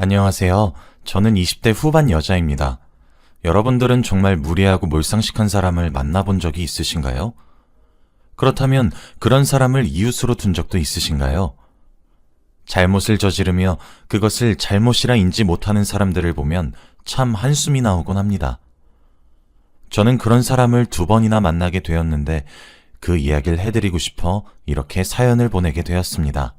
안녕하세요. 저는 20대 후반 여자입니다. 여러분들은 정말 무례하고 몰상식한 사람을 만나본 적이 있으신가요? 그렇다면 그런 사람을 이웃으로 둔 적도 있으신가요? 잘못을 저지르며 그것을 잘못이라 인지 못하는 사람들을 보면 참 한숨이 나오곤 합니다. 저는 그런 사람을 두 번이나 만나게 되었는데 그 이야기를 해드리고 싶어 이렇게 사연을 보내게 되었습니다.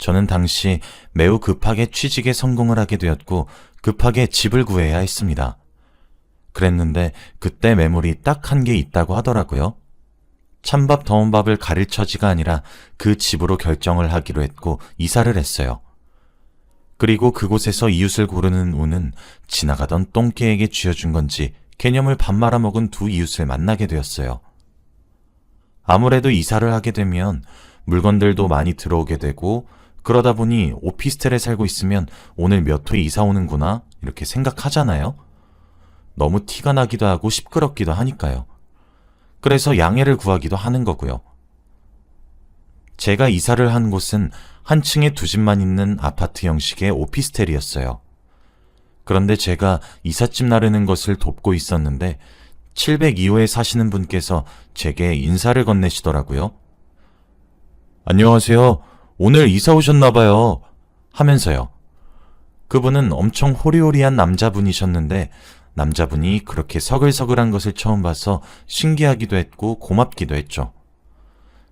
저는 당시 매우 급하게 취직에 성공을 하게 되었고 급하게 집을 구해야 했습니다. 그랬는데 그때 매물이 딱 한 개 있다고 하더라고요. 찬밥 더운 밥을 가릴 처지가 아니라 그 집으로 결정을 하기로 했고 이사를 했어요. 그리고 그곳에서 이웃을 고르는 운은 지나가던 똥개에게 쥐어준 건지 개념을 밥 말아먹은 두 이웃을 만나게 되었어요. 아무래도 이사를 하게 되면 물건들도 많이 들어오게 되고 그러다 보니 오피스텔에 살고 있으면 오늘 몇회 이사 오는구나 이렇게 생각하잖아요. 너무 티가 나기도 하고 시끄럽기도 하니까요. 그래서 양해를 구하기도 하는 거고요. 제가 이사를 한 곳은 한 층에 두 집만 있는 아파트 형식의 오피스텔이었어요. 그런데 제가 이삿짐 나르는 것을 돕고 있었는데 702호에 사시는 분께서 제게 인사를 건네시더라고요. 안녕하세요. 오늘 이사 오셨나봐요. 하면서요. 그분은 엄청 호리호리한 남자분이셨는데 남자분이 그렇게 서글서글한 것을 처음 봐서 신기하기도 했고 고맙기도 했죠.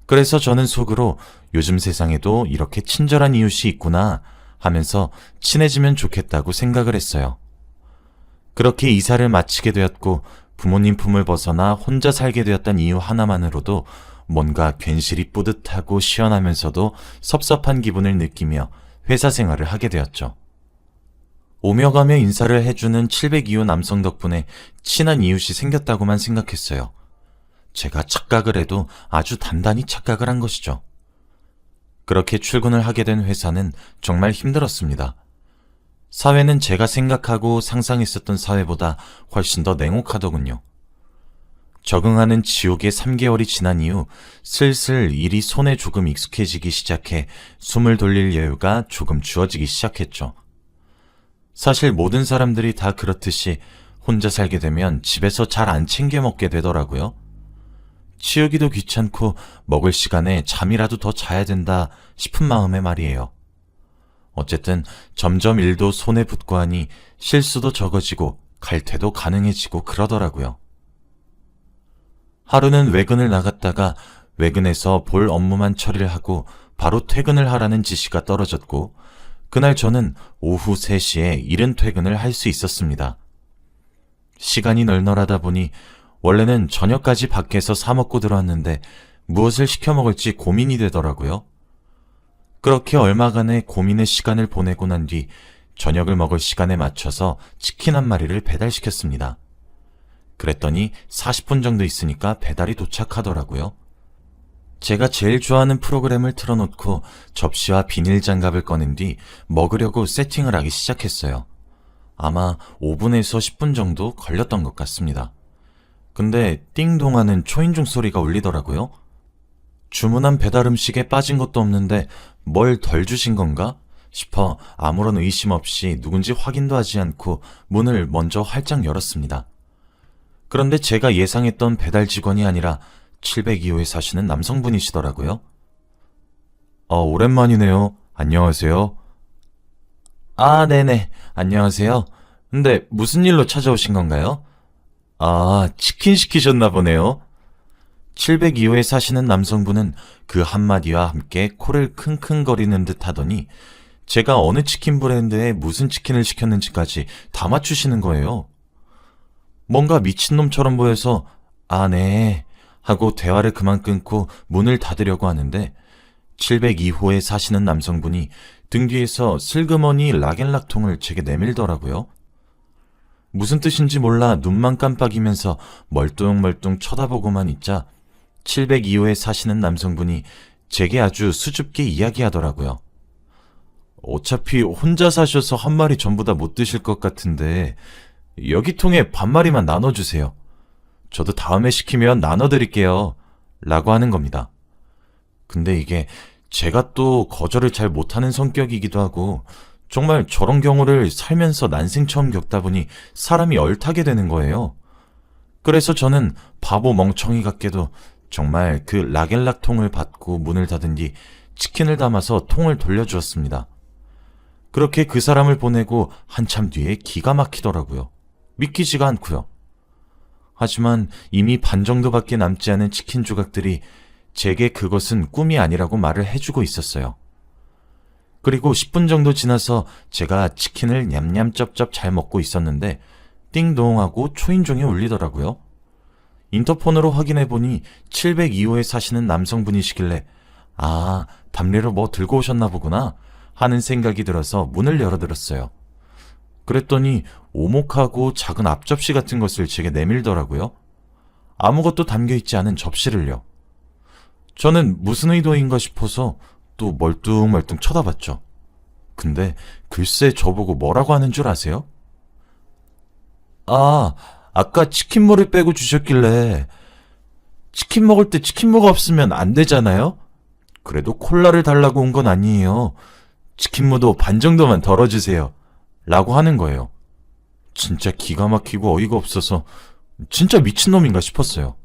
그래서 저는 속으로 요즘 세상에도 이렇게 친절한 이웃이 있구나 하면서 친해지면 좋겠다고 생각을 했어요. 그렇게 이사를 마치게 되었고 부모님 품을 벗어나 혼자 살게 되었던 이유 하나만으로도 뭔가 괜시리 뿌듯하고 시원하면서도 섭섭한 기분을 느끼며 회사 생활을 하게 되었죠. 오며 가며 인사를 해주는 702호 남성 덕분에 친한 이웃이 생겼다고만 생각했어요. 제가 착각을 해도 아주 단단히 착각을 한 것이죠. 그렇게 출근을 하게 된 회사는 정말 힘들었습니다. 사회는 제가 생각하고 상상했었던 사회보다 훨씬 더 냉혹하더군요. 적응하는 지옥의 3개월이 지난 이후 슬슬 일이 손에 조금 익숙해지기 시작해 숨을 돌릴 여유가 조금 주어지기 시작했죠. 사실 모든 사람들이 다 그렇듯이 혼자 살게 되면 집에서 잘 안 챙겨 먹게 되더라고요. 치우기도 귀찮고 먹을 시간에 잠이라도 더 자야 된다 싶은 마음에 말이에요. 어쨌든 점점 일도 손에 붙고 하니 실수도 적어지고 갈퇴도 가능해지고 그러더라고요. 하루는 외근을 나갔다가 외근에서 볼 업무만 처리를 하고 바로 퇴근을 하라는 지시가 떨어졌고 그날 저는 오후 3시에 이른 퇴근을 할 수 있었습니다. 시간이 널널하다 보니 원래는 저녁까지 밖에서 사 먹고 들어왔는데 무엇을 시켜 먹을지 고민이 되더라고요. 그렇게 얼마간의 고민의 시간을 보내고 난 뒤 저녁을 먹을 시간에 맞춰서 치킨 한 마리를 배달시켰습니다. 그랬더니 40분 정도 있으니까 배달이 도착하더라고요. 제가 제일 좋아하는 프로그램을 틀어놓고 접시와 비닐 장갑을 꺼낸 뒤 먹으려고 세팅을 하기 시작했어요. 아마 5분에서 10분 정도 걸렸던 것 같습니다. 근데 띵동 하는 초인종 소리가 울리더라고요. 주문한 배달 음식에 빠진 것도 없는데 뭘 덜 주신 건가? 싶어 아무런 의심 없이 누군지 확인도 하지 않고 문을 먼저 활짝 열었습니다. 그런데 제가 예상했던 배달 직원이 아니라 702호에 사시는 남성분이시더라고요. 어, 오랜만이네요. 안녕하세요. 아, 네네. 안녕하세요. 근데 무슨 일로 찾아오신 건가요? 아, 치킨 시키셨나 보네요. 702호에 사시는 남성분은 그 한마디와 함께 코를 킁킁거리는 듯 하더니 제가 어느 치킨 브랜드에 무슨 치킨을 시켰는지까지 다 맞추시는 거예요. 뭔가 미친놈처럼 보여서 아, 네. 하고 대화를 그만 끊고 문을 닫으려고 하는데 702호에 사시는 남성분이 등 뒤에서 슬그머니 락앤락통을 제게 내밀더라고요. 무슨 뜻인지 몰라 눈만 깜빡이면서 멀뚱멀뚱 쳐다보고만 있자 702호에 사시는 남성분이 제게 아주 수줍게 이야기하더라고요. 어차피 혼자 사셔서 한 마리 전부 다 못 드실 것 같은데 여기 통에 반마리만 나눠주세요. 저도 다음에 시키면 나눠드릴게요. 라고 하는 겁니다. 근데 이게 제가 또 거절을 잘 못하는 성격이기도 하고 정말 저런 경우를 살면서 난생 처음 겪다 보니 사람이 얼타게 되는 거예요. 그래서 저는 바보 멍청이 같게도 정말 그 라겔락 통을 받고 문을 닫은 뒤 치킨을 담아서 통을 돌려주었습니다. 그렇게 그 사람을 보내고 한참 뒤에 기가 막히더라고요. 믿기지가 않고요. 하지만 이미 반 정도밖에 남지 않은 치킨 조각들이 제게 그것은 꿈이 아니라고 말을 해주고 있었어요. 그리고 10분 정도 지나서 제가 치킨을 냠냠쩝쩝 잘 먹고 있었는데 띵동하고 초인종이 울리더라고요. 인터폰으로 확인해보니 702호에 사시는 남성분이시길래 아, 담례로 뭐 들고 오셨나 보구나 하는 생각이 들어서 문을 열어들었어요. 그랬더니 오목하고 작은 앞접시 같은 것을 제게 내밀더라고요. 아무것도 담겨 있지 않은 접시를요. 저는 무슨 의도인가 싶어서 또 멀뚱멀뚱 쳐다봤죠. 근데 글쎄 저보고 뭐라고 하는 줄 아세요? 아, 아까 치킨무를 빼고 주셨길래 치킨 먹을 때 치킨무가 없으면 안 되잖아요? 그래도 콜라를 달라고 온 건 아니에요. 치킨무도 반 정도만 덜어주세요. 라고 하는 거예요. 진짜 기가 막히고 어이가 없어서 진짜 미친놈인가 싶었어요.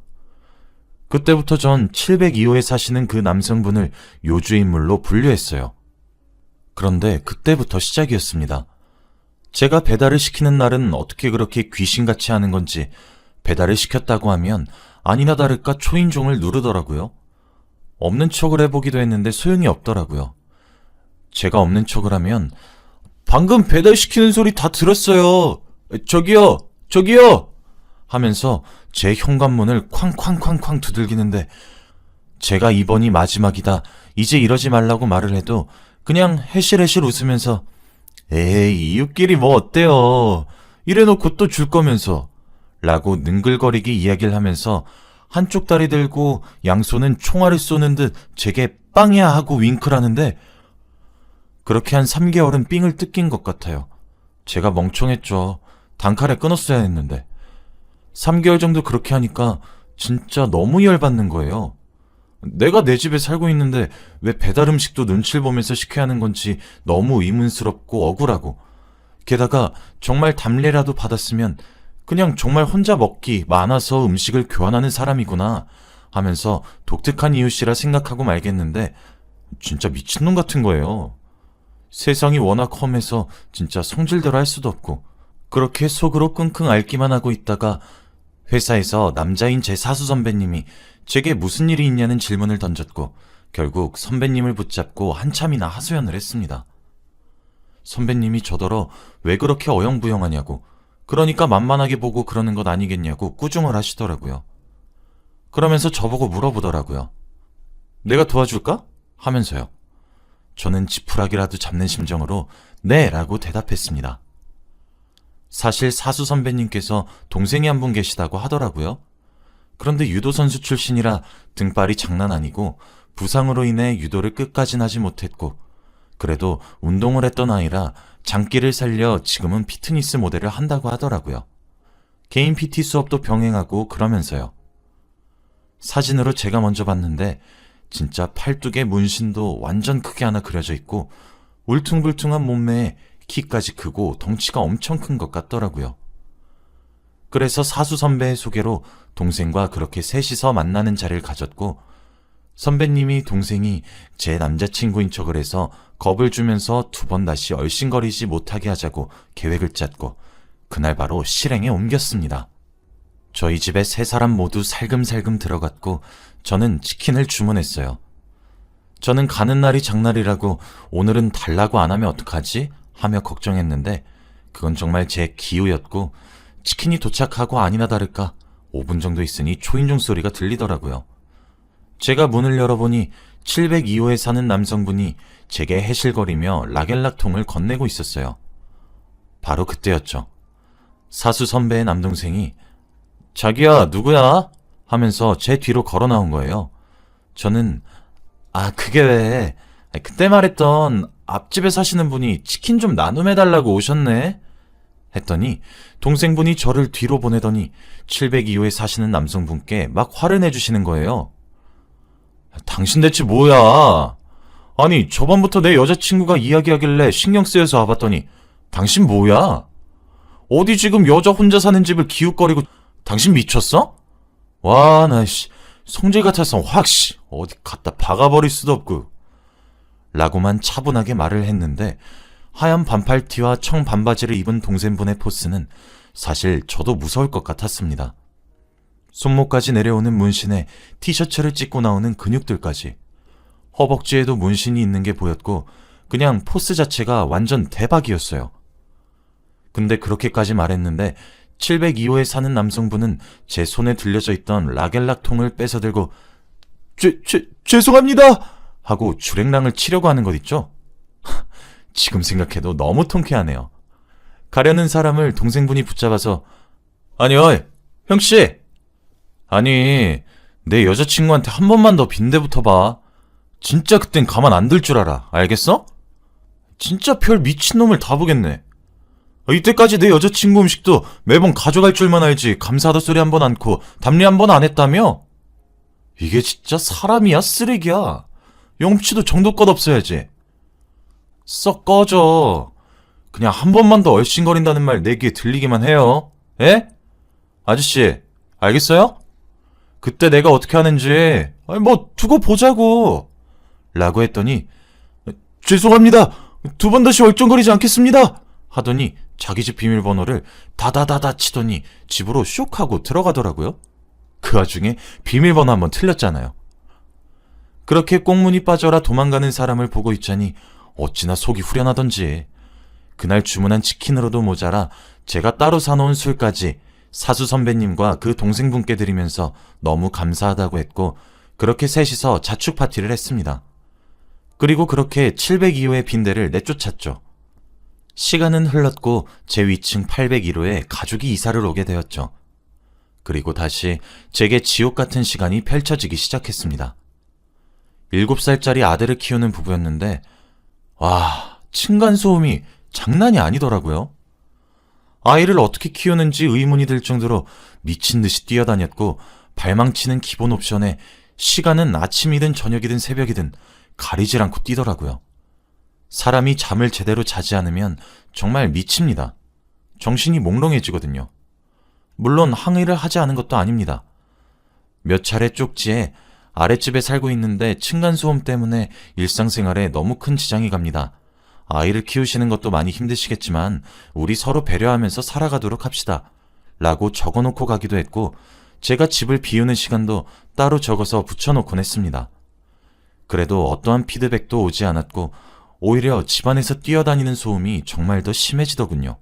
그때부터 전 702호에 사시는 그 남성분을 요주인물로 분류했어요. 그런데 그때부터 시작이었습니다. 제가 배달을 시키는 날은 어떻게 그렇게 귀신같이 하는 건지 배달을 시켰다고 하면 아니나 다를까 초인종을 누르더라고요. 없는 척을 해보기도 했는데 소용이 없더라고요. 제가 없는 척을 하면 방금 배달시키는 소리 다 들었어요. 저기요, 저기요! 하면서 제 현관문을 쾅쾅쾅쾅 두들기는데 제가 이번이 마지막이다. 이제 이러지 말라고 말을 해도 그냥 해실해실 웃으면서 에이, 이웃끼리 뭐 어때요? 이래놓고 또 줄 거면서 라고 능글거리기 이야기를 하면서 한쪽 다리 들고 양손은 총알을 쏘는 듯 제게 빵이야 하고 윙크를 하는데 그렇게 한 3개월은 삥을 뜯긴 것 같아요. 제가 멍청했죠. 단칼에 끊었어야 했는데. 3개월 정도 그렇게 하니까 진짜 너무 열받는 거예요. 내가 내 집에 살고 있는데 왜 배달 음식도 눈치를 보면서 시켜야 하는 건지 너무 의문스럽고 억울하고. 게다가 정말 담례라도 받았으면 그냥 정말 혼자 먹기 많아서 음식을 교환하는 사람이구나 하면서 독특한 이웃이라 생각하고 말겠는데 진짜 미친놈 같은 거예요. 세상이 워낙 험해서 진짜 성질대로 할 수도 없고 그렇게 속으로 끙끙 앓기만 하고 있다가 회사에서 남자인 제 사수 선배님이 제게 무슨 일이 있냐는 질문을 던졌고 결국 선배님을 붙잡고 한참이나 하소연을 했습니다. 선배님이 저더러 왜 그렇게 어영부영하냐고 그러니까 만만하게 보고 그러는 것 아니겠냐고 꾸중을 하시더라고요. 그러면서 저보고 물어보더라고요. 내가 도와줄까? 하면서요. 저는 지푸라기라도 잡는 심정으로 네 라고 대답했습니다. 사실 사수 선배님께서 동생이 한 분 계시다고 하더라고요. 그런데 유도 선수 출신이라 등발이 장난 아니고 부상으로 인해 유도를 끝까진 하지 못했고 그래도 운동을 했던 아이라 장기를 살려 지금은 피트니스 모델을 한다고 하더라고요. 개인 PT 수업도 병행하고 그러면서요. 사진으로 제가 먼저 봤는데 진짜 팔뚝에 문신도 완전 크게 하나 그려져 있고 울퉁불퉁한 몸매에 키까지 크고 덩치가 엄청 큰 것 같더라고요. 그래서 사수 선배의 소개로 동생과 그렇게 셋이서 만나는 자리를 가졌고 선배님이 동생이 제 남자친구인 척을 해서 겁을 주면서 두 번 다시 얼씬거리지 못하게 하자고 계획을 짰고 그날 바로 실행에 옮겼습니다. 저희 집에 세 사람 모두 살금살금 들어갔고 저는 치킨을 주문했어요. 저는 가는 날이 장날이라고 오늘은 달라고 안 하면 어떡하지? 하며 걱정했는데 그건 정말 제 기우였고 치킨이 도착하고 아니나 다를까 5분 정도 있으니 초인종 소리가 들리더라고요. 제가 문을 열어보니 702호에 사는 남성분이 제게 해실거리며 라겔락통을 건네고 있었어요. 바로 그때였죠. 사수 선배의 남동생이 자기야 누구야? 하면서 제 뒤로 걸어 나온 거예요. 저는 아 그게 왜 그때 말했던 앞집에 사시는 분이 치킨 좀 나눔해달라고 오셨네? 했더니 동생분이 저를 뒤로 보내더니 702호에 사시는 남성분께 막 화를 내주시는 거예요. 당신 대체 뭐야? 아니, 저번부터 내 여자친구가 이야기하길래 신경 쓰여서 와봤더니, 당신 뭐야? 어디 지금 여자 혼자 사는 집을 기웃거리고, 당신 미쳤어? 와, 나, 씨, 성질 같아서 확, 씨, 어디 갖다 박아버릴 수도 없고. 라고만 차분하게 말을 했는데, 하얀 반팔 티와 청 반바지를 입은 동생분의 포스는 사실 저도 무서울 것 같았습니다. 손목까지 내려오는 문신에 티셔츠를 찢고 나오는 근육들까지. 허벅지에도 문신이 있는 게 보였고, 그냥 포스 자체가 완전 대박이었어요. 근데 그렇게까지 말했는데, 702호에 사는 남성분은 제 손에 들려져 있던 라겔락 통을 뺏어들고, 죄, 죄, 죄송합니다! 하고 주랭랑을 치려고 하는 것 있죠? 지금 생각해도 너무 통쾌하네요. 가려는 사람을 동생분이 붙잡아서, 아니, 어이, 형씨! 아니, 내 여자친구한테 한 번만 더 빈대부터 봐. 진짜 그땐 가만 안 둘 줄 알아. 알겠어? 진짜 별 미친놈을 다 보겠네. 아, 이때까지 내 여자친구 음식도 매번 가져갈 줄만 알지 감사하다 소리 한 번 않고 답례 한번 안 했다며? 이게 진짜 사람이야 쓰레기야. 영치도 정도껏 없어야지. 썩 꺼져. 그냥 한 번만 더 얼씬거린다는 말 내 귀에 들리기만 해요. 에? 아저씨, 알겠어요? 그때 내가 어떻게 하는지, 아니, 뭐, 두고 보자고. 라고 했더니, 죄송합니다. 두 번 다시 얼쩡거리지 않겠습니다. 하더니, 자기 집 비밀번호를 다다다다 치더니 집으로 쇽 하고 들어가더라고요. 그 와중에 비밀번호 한번 틀렸잖아요. 그렇게 꽁문이 빠져라 도망가는 사람을 보고 있자니 어찌나 속이 후련하던지. 그날 주문한 치킨으로도 모자라 제가 따로 사놓은 술까지 사수 선배님과 그 동생분께 드리면서 너무 감사하다고 했고 그렇게 셋이서 자축 파티를 했습니다. 그리고 그렇게 702호의 빈대를 내쫓았죠. 시간은 흘렀고 제 위층 801호에 가족이 이사를 오게 되었죠. 그리고 다시 제게 지옥 같은 시간이 펼쳐지기 시작했습니다. 7살짜리 아들을 키우는 부부였는데 와, 층간소음이 장난이 아니더라고요. 아이를 어떻게 키우는지 의문이 들 정도로 미친 듯이 뛰어다녔고 발망치는 기본 옵션에 시간은 아침이든 저녁이든 새벽이든 가리질 않고 뛰더라고요. 사람이 잠을 제대로 자지 않으면 정말 미칩니다. 정신이 몽롱해지거든요. 물론 항의를 하지 않은 것도 아닙니다. 몇 차례 쪽지에 아랫집에 살고 있는데 층간소음 때문에 일상생활에 너무 큰 지장이 갑니다. 아이를 키우시는 것도 많이 힘드시겠지만 우리 서로 배려하면서 살아가도록 합시다. 라고 적어놓고 가기도 했고 제가 집을 비우는 시간도 따로 적어서 붙여놓곤 했습니다. 그래도 어떠한 피드백도 오지 않았고 오히려 집안에서 뛰어다니는 소음이 정말 더 심해지더군요.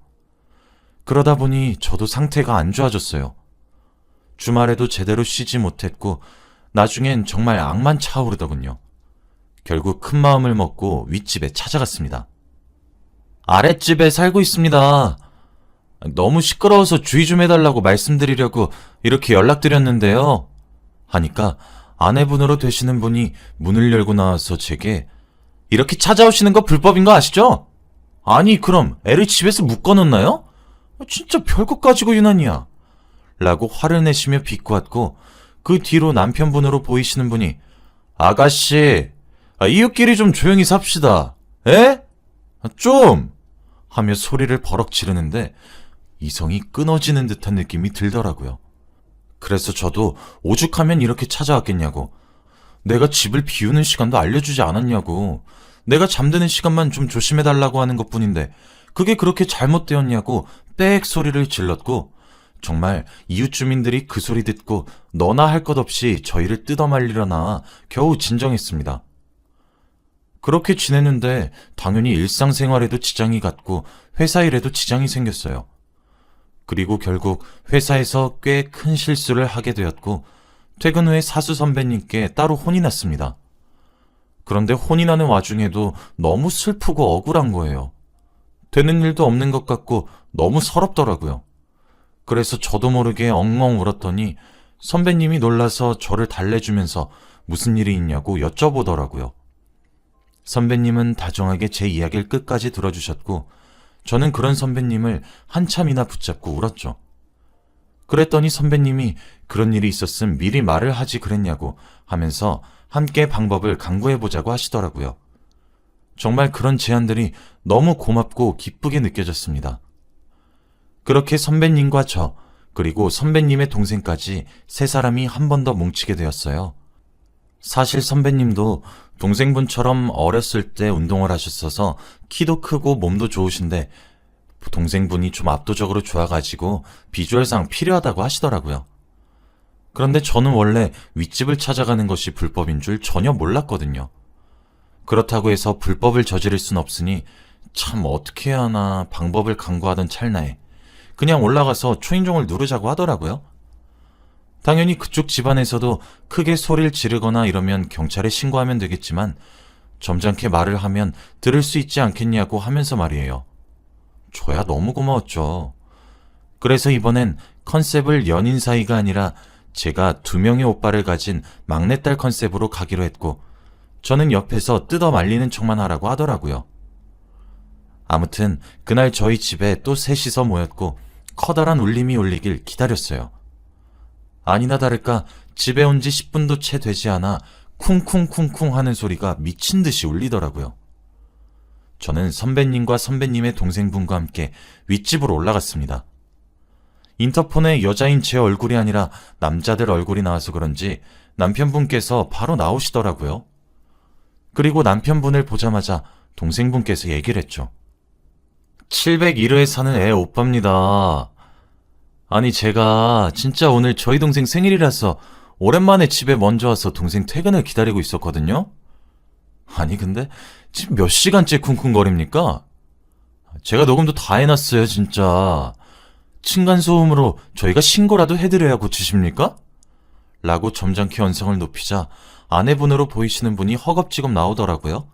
그러다 보니 저도 상태가 안 좋아졌어요. 주말에도 제대로 쉬지 못했고 나중엔 정말 악만 차오르더군요. 결국 큰 마음을 먹고 윗집에 찾아갔습니다. 아랫집에 살고 있습니다. 너무 시끄러워서 주의 좀 해달라고 말씀드리려고 이렇게 연락드렸는데요. 하니까 아내분으로 되시는 분이 문을 열고 나와서 제게 이렇게 찾아오시는 거 불법인 거 아시죠? 아니, 그럼 애를 집에서 묶어놓나요? 진짜 별것 가지고 유난이야. 라고 화를 내시며 비꼬았고 그 뒤로 남편분으로 보이시는 분이 아가씨, 아, 이웃끼리 좀 조용히 삽시다. 에? 아, 좀! 하며 소리를 버럭 지르는데 이성이 끊어지는 듯한 느낌이 들더라고요. 그래서 저도 오죽하면 이렇게 찾아왔겠냐고. 내가 집을 비우는 시간도 알려주지 않았냐고. 내가 잠드는 시간만 좀 조심해달라고 하는 것 뿐인데, 그게 그렇게 잘못되었냐고 빽 소리를 질렀고, 정말 이웃 주민들이 그 소리 듣고 너나 할 것 없이 저희를 뜯어말리려나 겨우 진정했습니다. 그렇게 지냈는데 당연히 일상생활에도 지장이 갔고 회사 일에도 지장이 생겼어요. 그리고 결국 회사에서 꽤 큰 실수를 하게 되었고 퇴근 후에 사수 선배님께 따로 혼이 났습니다. 그런데 혼이 나는 와중에도 너무 슬프고 억울한 거예요. 되는 일도 없는 것 같고 너무 서럽더라고요. 그래서 저도 모르게 엉엉 울었더니 선배님이 놀라서 저를 달래주면서 무슨 일이 있냐고 여쭤보더라고요. 선배님은 다정하게 제 이야기를 끝까지 들어주셨고, 저는 그런 선배님을 한참이나 붙잡고 울었죠. 그랬더니 선배님이 그런 일이 있었음 미리 말을 하지 그랬냐고 하면서 함께 방법을 강구해보자고 하시더라고요. 정말 그런 제안들이 너무 고맙고 기쁘게 느껴졌습니다. 그렇게 선배님과 저, 그리고 선배님의 동생까지 세 사람이 한 번 더 뭉치게 되었어요. 사실 선배님도 동생분처럼 어렸을 때 운동을 하셨어서 키도 크고 몸도 좋으신데 동생분이 좀 압도적으로 좋아가지고 비주얼상 필요하다고 하시더라고요. 그런데 저는 원래 윗집을 찾아가는 것이 불법인 줄 전혀 몰랐거든요. 그렇다고 해서 불법을 저지를 순 없으니 참 어떻게 해야 하나 방법을 강구하던 찰나에 그냥 올라가서 초인종을 누르자고 하더라고요. 당연히 그쪽 집안에서도 크게 소리를 지르거나 이러면 경찰에 신고하면 되겠지만 점잖게 말을 하면 들을 수 있지 않겠냐고 하면서 말이에요. 저야 너무 고마웠죠. 그래서 이번엔 컨셉을 연인 사이가 아니라 제가 두 명의 오빠를 가진 막내딸 컨셉으로 가기로 했고 저는 옆에서 뜯어 말리는 척만 하라고 하더라고요. 아무튼 그날 저희 집에 또 셋이서 모였고 커다란 울림이 울리길 기다렸어요. 아니나 다를까 집에 온 지 10분도 채 되지 않아 쿵쿵쿵쿵 하는 소리가 미친 듯이 울리더라고요. 저는 선배님과 선배님의 동생분과 함께 윗집으로 올라갔습니다. 인터폰에 여자인 제 얼굴이 아니라 남자들 얼굴이 나와서 그런지 남편분께서 바로 나오시더라고요. 그리고 남편분을 보자마자 동생분께서 얘기를 했죠. 701호에 사는 애 오빠입니다. 아니, 제가 진짜 오늘 저희 동생 생일이라서 오랜만에 집에 먼저 와서 동생 퇴근을 기다리고 있었거든요? 아니, 근데 지금 몇 시간째 쿵쿵거립니까? 제가 녹음도 다 해놨어요, 진짜. 층간소음으로 저희가 신고라도 해드려야 고치십니까? 라고 점잖게 언성을 높이자 아내분으로 보이시는 분이 허겁지겁 나오더라고요.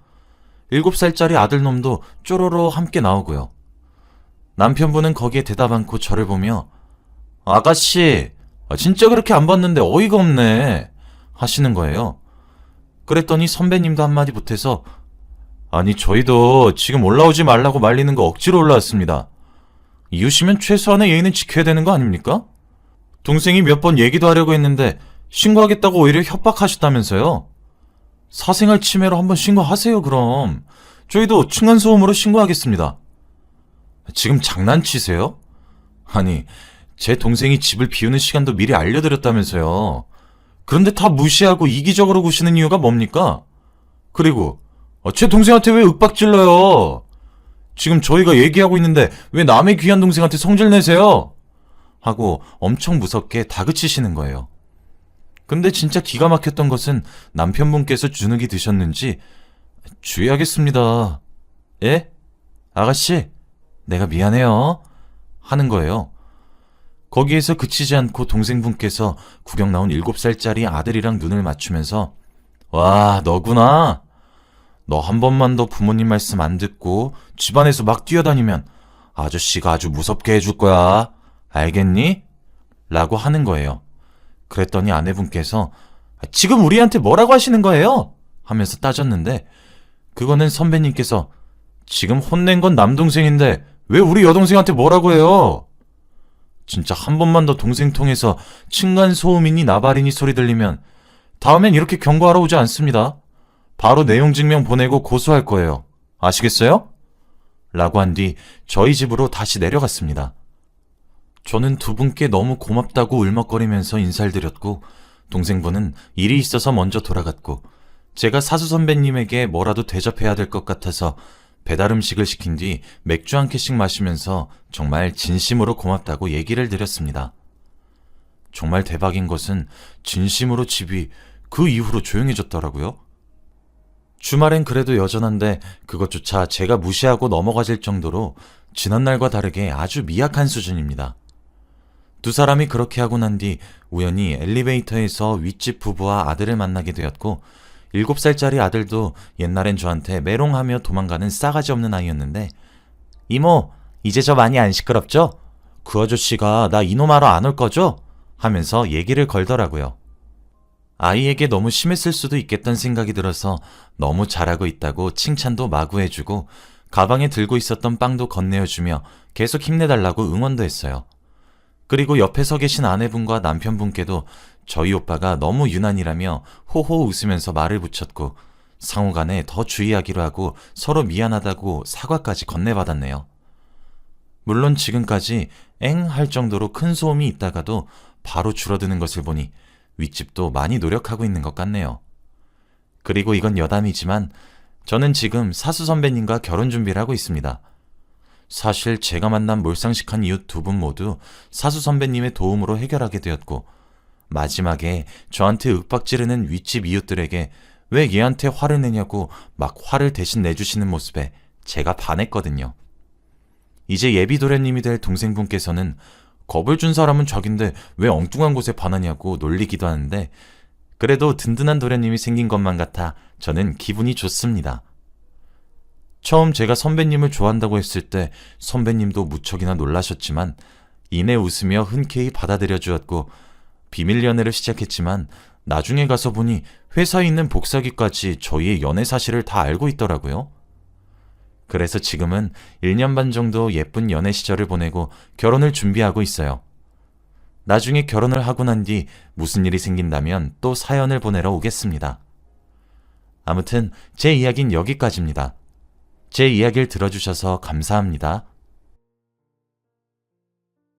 7살짜리 아들놈도 쪼로로 함께 나오고요. 남편분은 거기에 대답 않고 저를 보며 아가씨, 아, 진짜 그렇게 안 봤는데 어이가 없네. 하시는 거예요. 그랬더니 선배님도 한마디 보태서 아니, 저희도 지금 올라오지 말라고 말리는 거 억지로 올라왔습니다. 이웃이면 최소한의 예의는 지켜야 되는 거 아닙니까? 동생이 몇 번 얘기도 하려고 했는데 신고하겠다고 오히려 협박하셨다면서요? 사생활 침해로 한번 신고하세요, 그럼. 저희도 층간소음으로 신고하겠습니다. 지금 장난치세요? 아니, 제 동생이 집을 비우는 시간도 미리 알려드렸다면서요. 그런데 다 무시하고 이기적으로 구시는 이유가 뭡니까? 그리고, 어, 제 동생한테 왜 윽박질러요? 지금 저희가 얘기하고 있는데 왜 남의 귀한 동생한테 성질 내세요? 하고 엄청 무섭게 다그치시는 거예요. 근데 진짜 기가 막혔던 것은 남편분께서 주눅이 드셨는지 주의하겠습니다. 예? 아가씨, 내가 미안해요. 하는 거예요. 거기에서 그치지 않고 동생분께서 구경 나온 7살짜리 아들이랑 눈을 맞추면서 와, 너구나. 너 한 번만 더 부모님 말씀 안 듣고 집안에서 막 뛰어다니면 아저씨가 아주 무섭게 해줄 거야. 알겠니? 라고 하는 거예요. 그랬더니 아내분께서 지금 우리한테 뭐라고 하시는 거예요? 하면서 따졌는데 그거는 선배님께서 지금 혼낸 건 남동생인데 왜 우리 여동생한테 뭐라고 해요? 진짜 한 번만 더 동생 통해서 층간 소음이니 나발이니 소리 들리면 다음엔 이렇게 경고하러 오지 않습니다. 바로 내용 증명 보내고 고소할 거예요. 아시겠어요? 라고 한 뒤 저희 집으로 다시 내려갔습니다. 저는 두 분께 너무 고맙다고 울먹거리면서 인사를 드렸고 동생분은 일이 있어서 먼저 돌아갔고 제가 사수 선배님에게 뭐라도 대접해야 될 것 같아서 배달 음식을 시킨 뒤 맥주 한 캔씩 마시면서 정말 진심으로 고맙다고 얘기를 드렸습니다. 정말 대박인 것은 진심으로 집이 그 이후로 조용해졌더라고요. 주말엔 그래도 여전한데 그것조차 제가 무시하고 넘어가질 정도로 지난날과 다르게 아주 미약한 수준입니다. 두 사람이 그렇게 하고 난 뒤 우연히 엘리베이터에서 윗집 부부와 아들을 만나게 되었고 7살짜리 아들도 옛날엔 저한테 메롱하며 도망가는 싸가지 없는 아이였는데 이모 이제 저 많이 안 시끄럽죠? 그 아저씨가 나 이놈하러 안 올 거죠? 하면서 얘기를 걸더라고요. 아이에게 너무 심했을 수도 있겠다는 생각이 들어서 너무 잘하고 있다고 칭찬도 마구 해주고 가방에 들고 있었던 빵도 건네어주며 계속 힘내달라고 응원도 했어요. 그리고 옆에 서 계신 아내분과 남편분께도 저희 오빠가 너무 유난이라며 호호 웃으면서 말을 붙였고 상호 간에 더 주의하기로 하고 서로 미안하다고 사과까지 건네받았네요. 물론 지금까지 엥 할 정도로 큰 소음이 있다가도 바로 줄어드는 것을 보니 윗집도 많이 노력하고 있는 것 같네요. 그리고 이건 여담이지만 저는 지금 사수 선배님과 결혼 준비를 하고 있습니다. 사실 제가 만난 몰상식한 이웃 두 분 모두 사수 선배님의 도움으로 해결하게 되었고 마지막에 저한테 윽박 지르는 윗집 이웃들에게 왜 얘한테 화를 내냐고 막 화를 대신 내주시는 모습에 제가 반했거든요. 이제 예비 도련님이 될 동생분께서는 겁을 준 사람은 자긴데 왜 엉뚱한 곳에 반하냐고 놀리기도 하는데 그래도 든든한 도련님이 생긴 것만 같아 저는 기분이 좋습니다. 처음 제가 선배님을 좋아한다고 했을 때 선배님도 무척이나 놀라셨지만 이내 웃으며 흔쾌히 받아들여 주었고 비밀 연애를 시작했지만 나중에 가서 보니 회사에 있는 복사기까지 저희의 연애 사실을 다 알고 있더라고요. 그래서 지금은 1년 반 정도 예쁜 연애 시절을 보내고 결혼을 준비하고 있어요. 나중에 결혼을 하고 난 뒤 무슨 일이 생긴다면 또 사연을 보내러 오겠습니다. 아무튼 제 이야기는 여기까지입니다. 제 이야기를 들어주셔서 감사합니다.